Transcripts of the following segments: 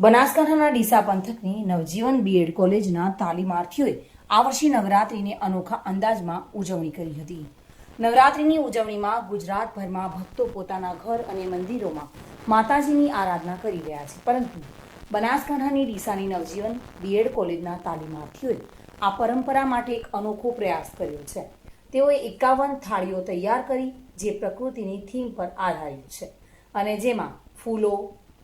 બનાસકાંઠાના ડીસા પંથકની નવજીવન બીએડ કોલેજના તાલીમાર્થીઓએ આ વર્ષે નવરાત્રિને અનોખા અંદાજમાં ઉજવણી કરી હતી. નવરાત્રિની ઉજવણીમાં ગુજરાતભરમાં ભક્તો પોતાના ઘર અને મંદિરોમાં માતાજીની આરાધના કરી રહ્યા છે. પરંતુ બનાસકાંઠાની ડીસાની નવજીવન બીએડ કોલેજના તાલીમાર્થીઓએ આ પરંપરા માટે એક અનોખો પ્રયાસ કર્યો છે. તેઓએ એકાવન થાળીઓ તૈયાર કરી, જે પ્રકૃતિની થીમ પર આધારિત છે. અને જેમાં ફૂલો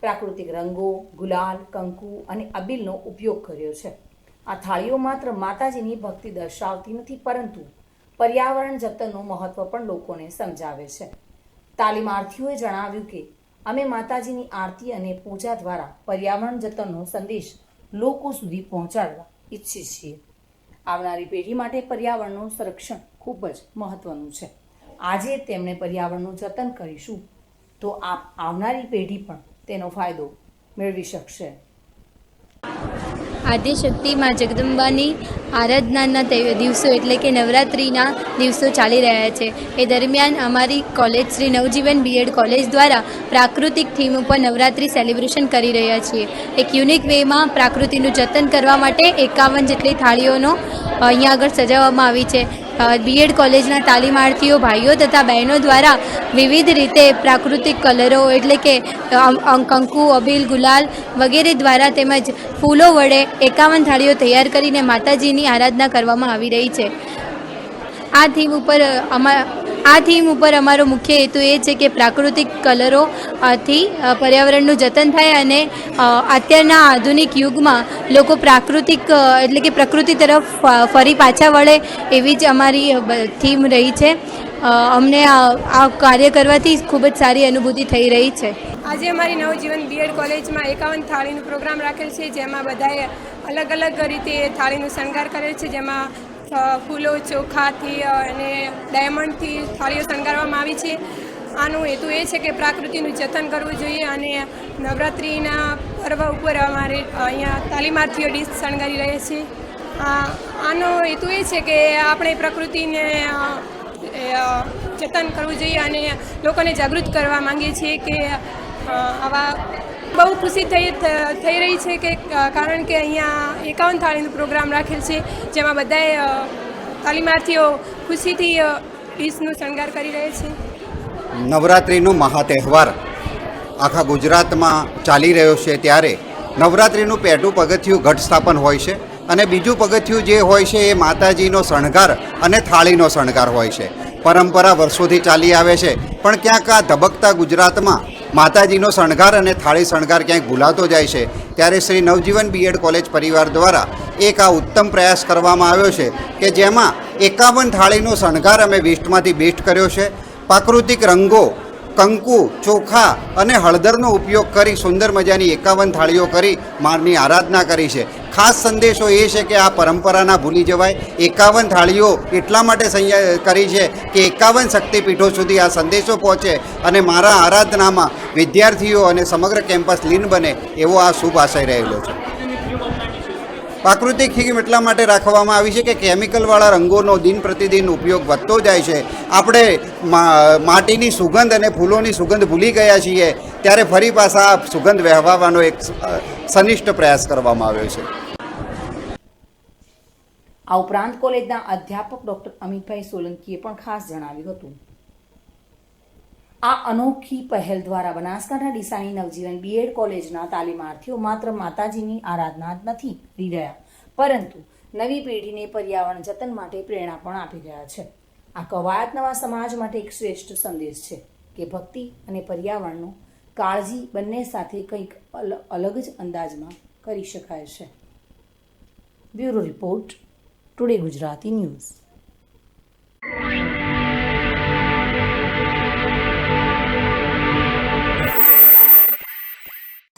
પ્રાકૃતિક રંગો, ગુલાલ, કંકુ અને અબીલનો ઉપયોગ કર્યો છે. આ થાળીઓ માત્ર માતાજીની ભક્તિ દર્શાવતી નથી, પરંતુ પર્યાવરણ જતનનું મહત્વ પણ લોકોને સમજાવે છે. તાલીમાર્થીઓએ જણાવ્યું કે, અમે માતાજીની આરતી અને પૂજા દ્વારા પર્યાવરણ જતનનો સંદેશ લોકો સુધી પહોંચાડવા ઈચ્છીએ છીએ. આવનારી પેઢી માટે પર્યાવરણનું સંરક્ષણ ખૂબ જ મહત્વનું છે. આજે તેમણે પર્યાવરણનું જતન કરીશું. તો આપ આવનારી પેઢી પણ તેનો ફાયદો મેળવી શકશે. આદ્યશક્તિ માં જગદંબાની આરાધનાના દિવસો એટલે કે નવરાત્રિના દિવસો ચાલી રહ્યા છે. એ દરમિયાન અમારી college Shri Navjivan B Ed college દ્વારા પ્રાકૃતિક થીમ ઉપર નવરાત્રિ સેલિબ્રેશન કરી રહ્યા છીએ. એક યુનિક વેમાં પ્રાકૃતિનું જતન કરવા માટે એકાવન જેટલી થાળીઓનો અહીંયા આગળ સજાવવામાં આવી છે. બીએડ કોલેજના તાલીમાર્થીઓ, ભાઈઓ તથા બહેનો દ્વારા વિવિધ રીતે પ્રાકૃતિક કલરો એટલે કે કંકુ અબીલ ગુલાલ વગેરે દ્વારા તેમજ ફૂલો વડે એકાવન થાળીઓ તૈયાર કરીને માતાજીની આરાધના કરવામાં આવી રહી છે. આ થીમ ઉપર અમા આ થીમ ઉપર અમારો મુખ્ય હેતુ એ છે કે પ્રાકૃતિક કલરો અ, થી અ, પર્યાવરણનું જતન થાય અને અત્યારના આધુનિક યુગમાં લોકો પ્રાકૃતિક એટલે કે પ્રકૃતિ તરફ ફરી પાછા વળે એવી જ અમારી થીમ રહી છે. અમને આ કાર્ય કરવાથી ખૂબ જ સારી અનુભૂતિ થઈ રહી છે. આજે અમારી નવજીવન બીએડ કોલેજમાં એકાવન થાળીનું પ્રોગ્રામ રાખેલ છે જેમાં બધાએ અલગ અલગ રીતે થાળીનું શણગાર કરેલ છે જેમાં ફૂલો, ચોખાથી અને ડાયમંડથી થાળીઓ શણગારવામાં આવી છે. આનો હેતુ એ છે કે પ્રાકૃતિનું જતન કરવું જોઈએ અને નવરાત્રિના પર્વ ઉપર અમારે અહીંયા તાલીમાર્થીઓ ડીશ શણગારી રહ્યા છે. આનો હેતુ એ છે કે આપણે પ્રકૃતિને જતન કરવું જોઈએ અને લોકોને જાગૃત કરવા માંગીએ છીએ કે આવા બહુ ખુશી થઈ થઈ રહી છે કે કારણ કે અહીંયા એકાવન થાળીનો પ્રોગ્રામ રાખેલ છે, જેમાં બધાએ તાલીમાર્થીઓ ખુશીથી ઈશનો શણગાર કરી રહ્યા છે. નવરાત્રિનો મહાતહેવાર આખા ગુજરાતમાં ચાલી રહ્યો છે ત્યારે નવરાત્રિનું પહેલું પગથિયું ઘટ સ્થાપન હોય છે અને બીજું પગથિયું જે હોય છે એ માતાજીનો શણગાર અને થાળીનો શણગાર હોય છે. પરંપરા વર્ષોથી ચાલી આવે છે, પણ ક્યાંક આ ધબકતા ગુજરાતમાં માતાજીનો શણગાર અને થાળી શણગાર ક્યાંક ભૂલાતો જાય છે, ત્યારે શ્રી નવજીવન બીએડ કોલેજ પરિવાર દ્વારા એક આ ઉત્તમ પ્રયાસ કરવામાં આવ્યો છે કે જેમાં એકાવન થાળીનો શણગાર અમે વેસ્ટમાંથી બેસ્ટ કર્યો છે. પ્રાકૃતિક રંગો, કંકુ, ચોખા અને હળદરનો ઉપયોગ કરી સુંદર મજાની એકાવન થાળીઓ કરી માની આરાધના કરી છે. ખાસ સંદેશો એ છે કે આ પરંપરાના ભૂલી જવાય. એકાવન થાળીઓ એટલા માટે કરી છે કે એકાવન શક્તિપીઠો સુધી આ સંદેશો પહોંચે અને મારા આરાધનામાં વિદ્યાર્થીઓ અને સમગ્ર કેમ્પસ લીન બને એવો આ શુભ આશય રહેલો છે. પ્રાકૃતિક થીમ એટલા માટે રાખવામાં આવી છે કે કેમિકલવાળા રંગોનો દિન પ્રતિદિન ઉપયોગ વધતો જાય છે. આપણે માટીની સુગંધ અને ફૂલોની સુગંધ ભૂલી ગયા છીએ, ત્યારે ફરી પાછા સુગંધ વહેવાવાનો એક સનિષ્ઠ પ્રયાસ કરવામાં આવ્યો છે. આ ઉપરાંત કોલેજના અધ્યાપક ડોક્ટર અમિતભાઈ સોલંકીએ પણ ખાસ જણાવ્યું હતું. આ અનોખી પહેલ દ્વારા બનાસકાંઠા ડીસાની નવજીવન બીએડ કોલેજના તાલીમાર્થીઓ માત્ર માતાજીની આરાધના જ નથી, કરી રહ્યા. પરંતુ નવી પેઢીને પર્યાવરણ જતન માટે પ્રેરણા પણ આપી રહ્યા છે. આ કવાયત નવા સમાજ માટે એક શ્રેષ્ઠ સંદેશ છે કે ભક્તિ અને પર્યાવરણનું કાળજી બંને સાથે કંઈક અલ- અલગ જ અંદાજમાં કરી શકાય છે. Bureau report. Today Gujarati news